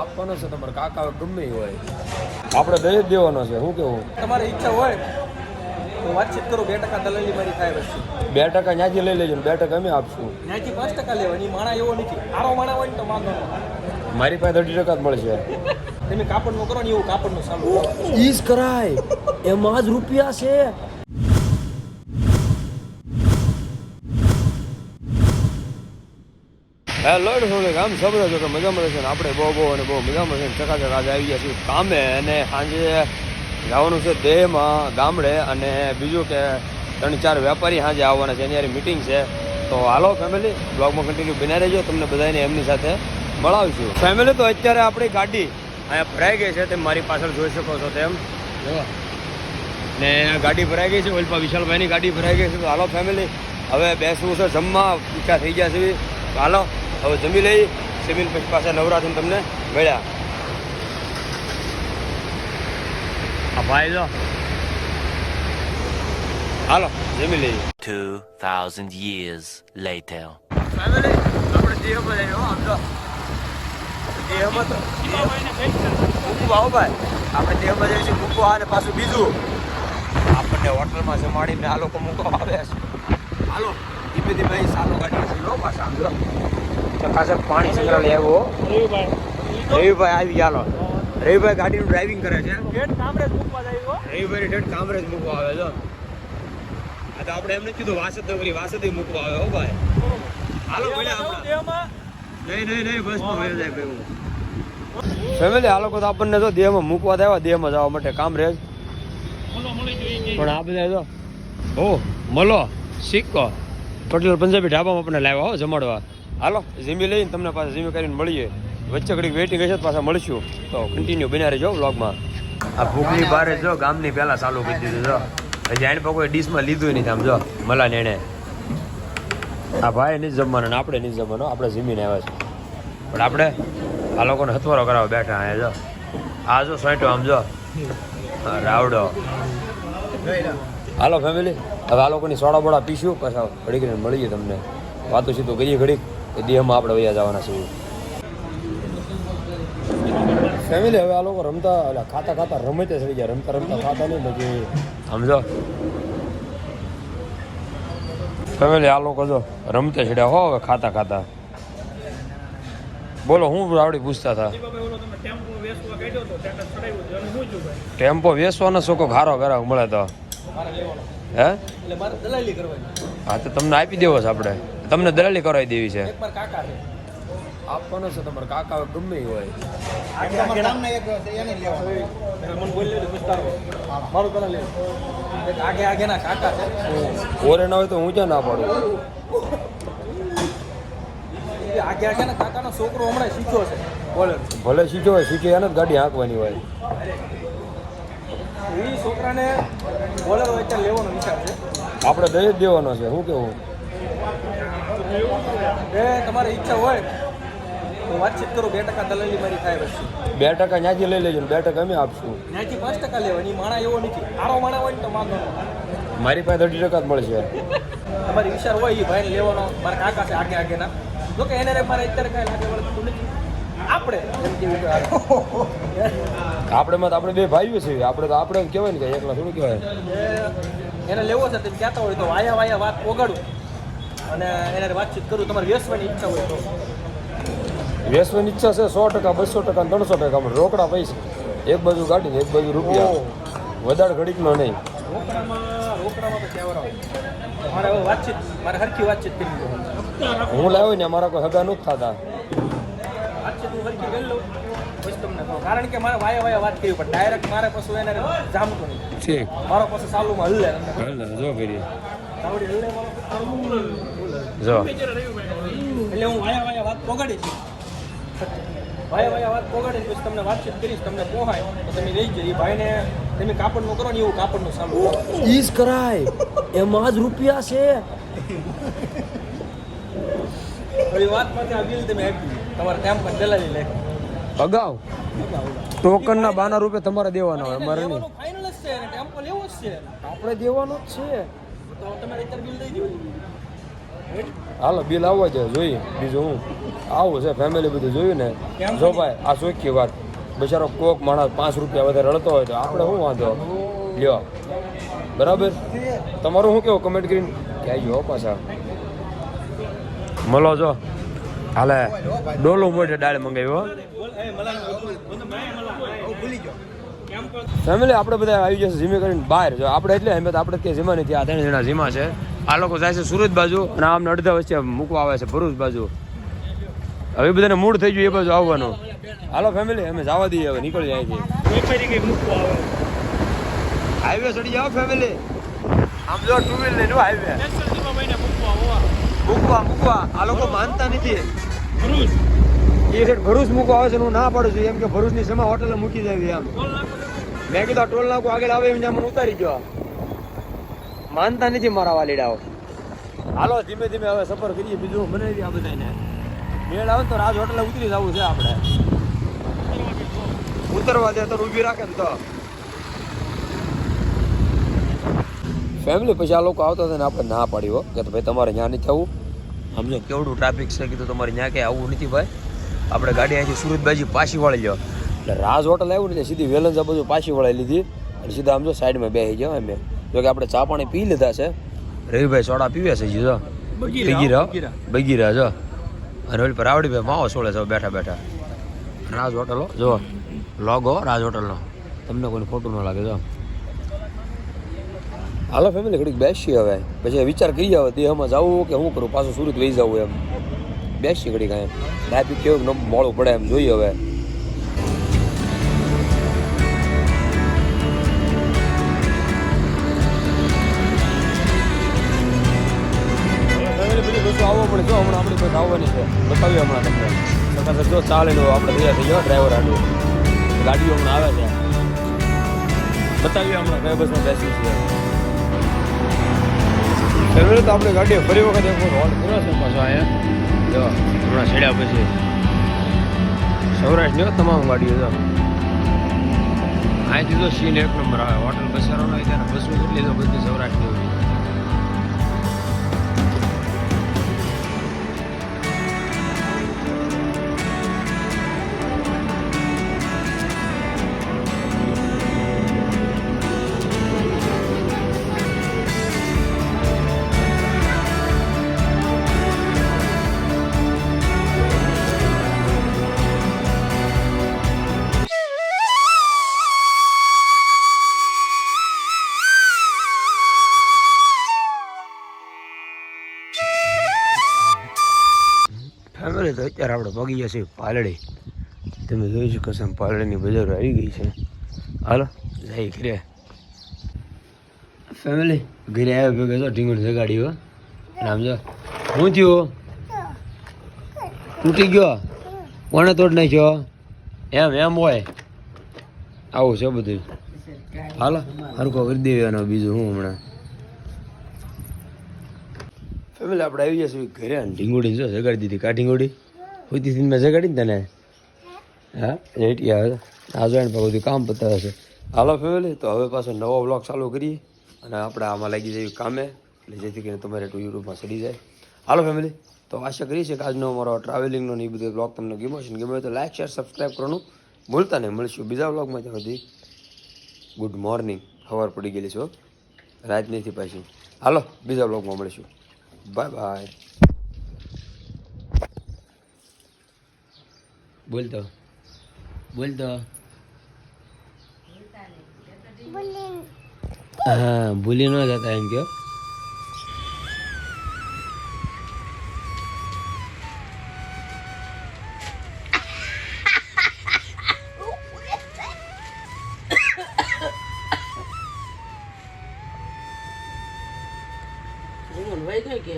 આપવાનો છે તમારે કાકા ગમે હોય. આપણે દઈ જ દેવાનો છે શું કેવું? તમારે ઈચ્છા હોય તો વાતચીત કરો બે ટકા દલાલી મારી થાય બે ટકા ત્યાંથી લઈ લેજો બે ટકા અમે આપશું. ત્યાંથી પાંચ ટકા લેવાની માણા એવો નથી. આરો માણા હોય ને તો વાંધો મારી પાસે અઢી ટકા જ મળશે. તમે કાપડનું કરો ને એવું કાપડનું સારું ઈજ કરાય. એમાં જ રૂપિયા છે. હેલો શું કામ સમજો છો કે મજામાં રહેશે ને આપણે બહુ બહુ અને બહુ મજામાં છે ને ચકાચક આજે આવી ગયા છીએ કામે અને સાંજે જવાનું છે દેહમાં ગામડે અને બીજું કે ત્રણ ચાર વેપારી સાંજે આવવાના છે. એની મિટિંગ છે. તો હાલો ફેમિલી બ્લોગમાં કન્ટિન્યુ બિના રહેજો. તમને બધાને એમની સાથે મળાવીશું. ફેમિલી તો અત્યારે આપણી ગાડી અહીંયા ભરાઈ ગઈ છે. તેમ મારી પાછળ જોઈ શકો છો તેમ. ને ગાડી ભરાઈ ગઈ છે. ઓલપા વિશાલભાઈની ગાડી ભરાઈ ગઈ છે. તો હાલો ફેમિલી હવે બેસવું છે. જમવા ઈચ્છા થઈ ગયા છે. હાલો. હવે જમી લઈ પછી પાસે નવરાત્રી તમને મળ્યા. આ ભાઈ જો. હાલો જમી લઈએ. 2,000 years later. ફેમિલી આપણે દેહમાં જઈએ હો આમ જો દેહમાં તો મૂકવા આવો ભાઈ આપણે દેહમાં જઈશું મૂકવા અને પાછું બીજું આપણને હોટલમાં જમાડીને આ લોકો મૂકવા આવે છે. હાલો ધીમે ધીમે અહીં ગાડી છે લો પાછા જો પાણી સંગ્રહાલય આવ્યો. રવિભાઈ આવી ચાલો રવિભાઈ ગાડીનું ડ્રાઇવિંગ કરે છે. ગેટ કામરેજ મૂકવા જાય રવિભાઈ ઠેઠ કામરેજ મૂકવા આવે છે. આ તો આપણે એમને કીધું વાસદ કરી વાસદ મૂકવા આવે હો ભાઈ. હાલો નહીં નહીં નહીં બસ જાય ફેમિલી આ લોકો તો આપણને તો દેહમાં મૂકવા દેવા દેહમાં જવા માટે કામ રહે પણ આ બધા જો ઓ મલો સિક્કો. પટેલ પંજાબી ઢાબામાં આપણને લાવ્યા હો જમાડવા. હાલો જીમી લઈને તમને પાછા જીમી કરીને મળીએ. વચ્ચે ઘડીક વેઇટિંગ હશે પાછા મળશું. તો કન્ટિન્યુ બન્યા રહેજો વ્લોગમાં આ ભૂખની બારે જો ગામની પહેલાં ચાલુ કરી દીધું જો હજી એને કોઈ ડીશમાં લીધું નહીં આમ જો મલા નેણે આ ભાઈ નહીં જમવાનું આપણે નહીં જમવાનું, આપણે જીમીને આવ્યા છે પણ આપણે આ લોકોને હથવારો કરાવવા બેઠા અહીંયા જો. આ જો સોંટો આમ જો. રાવડો. હાલો ફેમિલી હવે આ લોકોની સોડા બોડા પીશું, પાછા ઘડીક મળીએ તમને. વાતો સીધું કરીએ ઘડીક. કે દેહમાં આપણે વયા જવાના છે ફેમિલી હવે આ લોકો રમતા એટલે ખાતા ખાતા રમતે થઈ ગયા. રમતા રમતા ખાતા નહીં પછી સમજો? ફેમિલી આ લોકો જો રમતે છેડ્યા હો હવે ખાતા ખાતા. બોલો હું રાવડી પૂછતા હતા? ટેમ્પો વેચવાનો શોકો ખારો કરાવ મળે તો? હે? એટલે મારે દલાલી કરવાની. હા તો તમને આપી દેવો છે આપણે. તમને દલાલી કરાવી દેવી છે. એક કાકા છે. આપવાનો છે તમારે કાકા ગમે હોય. બોલી આગે આગેના કાકા છે. ઓરે ના હોય તો હું ક્યાં ના પાડું? એ આગે આગેના કાકાનો છોકરો હમણાં શીખ્યો છે. બોલે. ભલે શીખ્યો હોય શીખે એને ગાડી હાંકવાની હોય. એ છોકરાને બોલેરો અત્યારે લેવાનો વિચાર છે. આપણે દઈ જ દેવાનો છે શું કેવું? એ તમારી ઈચ્છા હોય તો વાતચીત કરો બે ટકા દલાલી મારી થાય બે ટકા ત્યાંથી લઈ લેજો બે ટકા અમે આપશું. પાંચ ટકા લેવાની માણા એવો નથી. આરો માણા હોય ને તો વાંધો મારી પાસે અઢી ટકા જ મળશે. તમારી વિચાર હોય એ ભાઈને લેવાનો મારા કાકા છે આગે આગેના. જો કે એને રે મારે અત્યારે કાંઈ લાગે વળતું નથી. આપણે એમ કેવું આપણે માં આપણે બે ભાઈઓ છે આપણે તો આપણે કહેવાય ને કે એકલા થોડું કહેવાય. એને લેવો છે તે કહેતા હોય તો વાયા વાયા વાત પોગાડું અને એને વાતચીત કરું તમારી વેસવાની ઈચ્છા હોય તો. વેસવાની ઈચ્છા છે સો ટકા બસો ટકા ને ત્રણસો ટકા રોકડા પૈસા. એક બાજુ ગાડી ને એક બાજુ રૂપિયા. વધારે ઘડીકનો નહીં. રોકડામાં રોકડામાં તો કહેવાય મારે હવે વાતચીત મારે હરખી વાતચીત કરી હું લાવ્યો ને અમારા કોઈ હગા નથી થતા. વાતચીત હું હરખી કરી લઉં. તમને કારણ કે મારે વાયા વાયા વાત કરી પણ ડાયરેક્ટ મારે પછી એને જામતો નહીં. ઠીક. મારો ચાલુમાં સાલુમાં હલ્લે. જો કરીએ. તાવડી હલ્લે મારો. જો. એટલે હું વાયા વાયા વાત પોગાડીશ વાયા વાયા વાત પોગાડી પછી તમને વાતચીત કરીશ તમને પોહાય તો તમે રહી જાય એ ભાઈને તમે કાપડનું કરો ને એવું કાપડનું સારું કરો. ઈજ કરાય. એમાં જ રૂપિયા છે. એ વાત માટે આ બિલ તમે આપી તમારે ત્યાં પણ દલાલી લે. અગાઉ. ટોકનના બાના રૂપિયા તમારે દેવાના હોય અમારે નહીં. ફાઇનલ જ છે ટેમ્પો લેવો જ છે. આપણે દેવાનો જ છે. તો તમારે અત્યારે બિલ દઈ દો હાલો બિલ આવવા છે જોઈએ. બીજું હું? આવું છે ફેમિલી બધું જોયું ને? જો ભાઈ આ ચોખ્ખી વાત. બિચારો કોક માણસ પાંચ રૂપિયા વધારે રડતો હોય તો આપણે શું વાંધો? લ્યો. બરાબર? તમારું શું કેવું કમેન્ટ કરીને? કહેજો હો પાછા. મળો જો. હાલે ડોલું મોઢે દાળ મંગાવ્યો ગયો ફેમિલી આપણે બધા આવી જશે જીમે કરીને બહાર. જો આપણે એટલે એમ આપણે કે જીમા નથી આ ત્રણ જણા જીમા છે. આ લોકો જાય છે સુરત બાજુ અને આમને અડધા વચ્ચે મૂકવા આવે છે ભરૂચ બાજુ. હવે બધાને મૂડ થઈ ગયું એ બાજુ આવવાનો. હાલો ફેમિલી અમે જવા દઈએ હવે નીકળી જાય છે હાઈવે ચડી જાઓ ફેમિલી આમ જો ટુ વ્હીલ લઈને હાઈવે મૂકવો, મૂકવા. આ લોકો માનતા નથી. ભરૂચ એ રેટ ભરૂચ મૂકવા આવે છે હું ના પાડું છું. એમ કે ભરૂચની સમા હોટલે મૂકી દેવી એમ. મેં કીધું ટોલ નાકું આગળ આવે એમ ઉતારી ગયો માનતા નથી મારા વાલીડાઓ. હાલો ધીમે ધીમે હવે સફર કરીએ. બીજું બનાવી આ બધાને. મેળ આવે તો રાજ હોટલે ઉતરી જવું છે આપણે. ઉતરવા દે તો ઊભી રાખે ને તો. ફેમિલી પછી આ લોકો આવતા હતા ને આપણે ના પાડી હો. કે ભાઈ તમારે ત્યાં નથી આવવું. સમજો કેવડું ટ્રાફિક છે કીધું તમારે ત્યાં ક્યાંય આવવું નથી ભાઈ. આપણે ગાડી અહીંથી સુરત બાજુ પાછી વળી લો એટલે રાજ હોટલ આવ્યું ને સીધી વેલંજા બધું પાછી વળાઈ લીધી. અને સીધા આમ જો સાઈડમાં બેસી જાઓ અમે જો કે આપણે ચા પાણી પી લીધા છે. રવિભાઈ સોડા પીવે છે જી જો. બગીરા બગીરા જો. અને ઓલી આવડી માવો સોળે છે બેઠા બેઠા. રાજ હોટલો જો. લોગો રાજ હોટલનો તમને કોઈ ખોટું ન લાગે જો. હાલો ફેમિલી ઘડીક બેસી હવે. પછી વિચાર કરી હવે દેહમાં જવું કે શું કરું? પાછું સુરત લઈ જવું એમ. બેસી ઘડીક એમ ટ્રાફિક કેવું મોડું પડે એમ જોઈએ હવે. આવવાની હમણાં તમને. સકાસર જો ચાલે નો આપણે તૈયાર થઈ ગયો ડ્રાઈવર આટલું ગાડીઓ હમણાં આવે છે. બતાવીએ હમણાં કઈ બસમાં બેસી છે. ફેરવેલ તો આપણે ગાડીઓ ફરી વખત એક રોડ કર્યો છે પાછો અહીંયા. જો, હમણાં છેડ્યા પછી. સૌરાષ્ટ્રની તમામ ગાડીઓ, જો. અહીંથી તો સીન એક નંબર આવે. હોટલ બસારો હોય ત્યારે બસો કેટલી તો બધી સૌરાષ્ટ્રની હોય. અત્યારે આપણે પગી જશે પાલડી. તમે જોઈ શકો છો, પાલડીની બજારો આવી ગઈ છે. હાલો જઈ ઘરે. ફેમિલી ઘરે આવ્યા ભેગો તો ઢીંગણ જગાડ્યો આમ જો, હું થયું? તૂટી ગયો? કોણે તોડ નાખ્યો? એમ એમ હોય. આવું છે બધું. હાલો હરકો કરી દેવાનો બીજું હું હમણાં. ફેમિલી આપણે આવી જશે ઘરે ઢીંગોડી જો જગાડી દીધી. કા ઢીંગોડી હતી મેં જગાડીને તને? હા? રેટી આવે જોઈને પછી બધું કામ પતાવે છે. હાલો ફેમિલી તો હવે પાછો નવો બ્લોગ ચાલુ કરીએ અને આપણે આમાં લાગી જઈએ કામે. એટલે જેથી કરીને તમારે ટુ યુટ્યુબમાં ચડી જાય. હાલો ફેમિલી તો આશા કરીએ છીએ કે આજનો અમારો ટ્રાવેલિંગનો ને એ બધો બ્લોગ તમને ગમ્યો છે ને ગમ્યો તો લાઈક શેર સબસ્ક્રાઈબ કરવાનું ભૂલતા નહીં. મળીશું બીજા બ્લોગમાં ત્યાં સુધી. ગુડ મોર્નિંગ ખબર પડી ગયેલી છો રાત નથી પાછી. હાલો બીજા બ્લોગમાં મળીશું. બાય બાય બોલતો. બોલતો. હા ભૂલી ન જતા એમ કયો. જીવન વહી ગયો કે